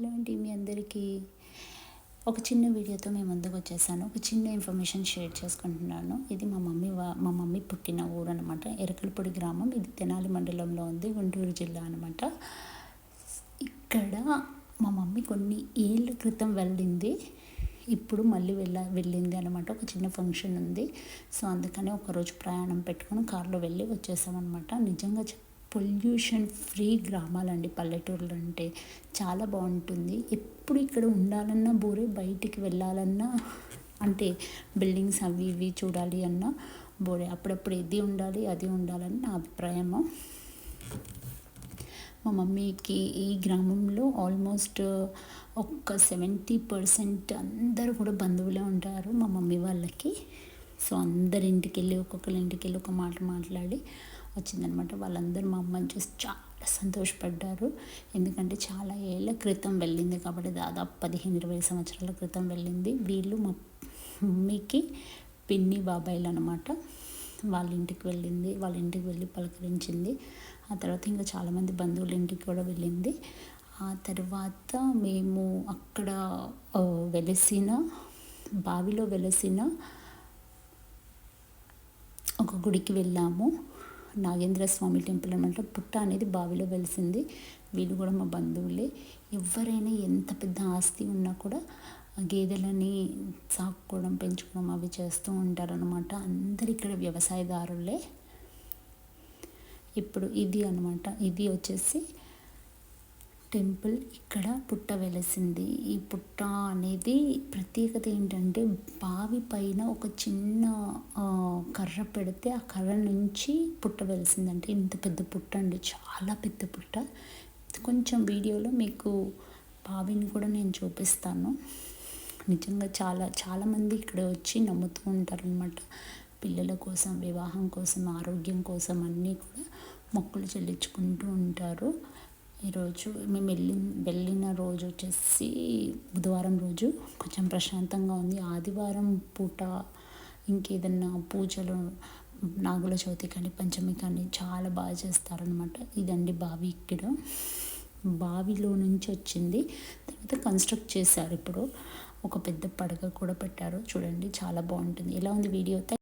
Hello అండి మీ అందరికీ ఒక చిన్న వీడియోతో మేము ముందుకు వచ్చేసాను. ఒక చిన్న ఇన్ఫర్మేషన్ షేర్ చేసుకుంటున్నాను. ఇది మా మమ్మీ వా మా మమ్మీ పుట్టిన ఊరు అనమాట ఎరకలపొడి గ్రామం. ఇది తెనాలి మండలంలో ఉంది గుంటూరు జిల్లా అనమాట ఇక్కడ మా మమ్మీ కొన్ని ఏళ్ళ క్రితం వెళ్ళింది. ఇప్పుడు మళ్ళీ వెళ్ళ వెళ్ళింది అనమాట ఒక చిన్న ఫంక్షన్ ఉంది. సో అందుకని ఒకరోజు ప్రయాణం పెట్టుకొని కారులో వెళ్ళి వచ్చేసామన్నమాట. నిజంగా పొల్యూషన్ ఫ్రీ గ్రామాలండి పల్లెటూర్లు అంటే చాలా బాగుంటుంది. ఎప్పుడు ఇక్కడ ఉండాలన్నా బోరే బయటికి వెళ్ళాలన్నా అంటే బిల్డింగ్స్ అవి ఇవి చూడాలి అన్నా బోరే అప్పుడప్పుడు ఇది ఉండాలి అది ఉండాలని నా అభిప్రాయము. మా మమ్మీకి ఈ గ్రామంలో ఆల్మోస్ట్ ఒక్క సెవెంటీ పర్సెంట్ అందరూ కూడా బంధువులే ఉంటారు మా మమ్మీ వాళ్ళకి. సో అందరి ఇంటికి వెళ్ళి ఒక్కొక్కరి ఇంటికి వెళ్ళి ఒక మాట మాట్లాడి వచ్చిందనమాట. వాళ్ళందరూ మా అమ్మని చూసి చాలా సంతోషపడ్డారు. ఎందుకంటే చాలా ఏళ్ళ క్రితం వెళ్ళింది కాబట్టి దాదాపు పదిహేను ఇరవై సంవత్సరాల క్రితం వెళ్ళింది. వీళ్ళు మా మమ్మీకి పిన్ని బాబాయిలు అనమాట వాళ్ళ ఇంటికి వెళ్ళింది వాళ్ళ ఇంటికి వెళ్ళి పలకరించింది. ఆ తర్వాత ఇంకా చాలామంది బంధువుల ఇంటికి కూడా వెళ్ళింది. ఆ తర్వాత మేము అక్కడ వెలసిన బావిలో వెలసిన ఒక గుడికి వెళ్ళాము. నాగేంద్ర స్వామి టెంపుల్ అనమాట పుట్ట అనేది బావిలో వెలిసింది. వీళ్ళు కూడా మా బంధువులే. ఎవరైనా ఎంత పెద్ద ఆస్తి ఉన్నా కూడా గేదెలని సాకుకోవడం పెంచుకోవడం అవి చేస్తూ ఉంటారనమాట అందరు ఇక్కడ వ్యవసాయదారులే. ఇప్పుడు ఇది అనమాట ఇది వచ్చేసి టెంపుల్ ఇక్కడ పుట్ట వెలసింది ఈ పుట్ట అనేది ప్రత్యేకత ఏంటంటే బావి పైన ఒక చిన్న కర్ర పెడితే ఆ కర్ర నుంచి పుట్ట వెలిసిందంటే ఇంత పెద్ద పుట్ట అండి. చాలా పెద్ద పుట్ట. కొంచెం వీడియోలో మీకు బావిని కూడా నేను చూపిస్తాను. నిజంగా చాలా చాలామంది ఇక్కడ వచ్చి నమ్ముతూ ఉంటారనమాట పిల్లల కోసం వివాహం కోసం ఆరోగ్యం కోసం అన్నీ కూడా మొక్కులు చెల్లించుకుంటూ ఉంటారు. ఈరోజు మేము వెళ్ళి వెళ్ళిన రోజు వచ్చేసి బుధవారం రోజు కొంచెం ప్రశాంతంగా ఉంది. ఆదివారం పూట ఇంకేదన్నా పూజలు నాగుల చవితి కానీ పంచమి కానీ చాలా బాగా చేస్తారనమాట ఇదండి బావి ఇక్కడ. బావిలో నుంచి వచ్చింది. తర్వాత కన్స్ట్రక్ట్ చేశారు ఇప్పుడు. ఒక పెద్ద పడగ కూడా పెట్టారు. చూడండి చాలా బాగుంటుంది. ఎలా ఉంది వీడియో?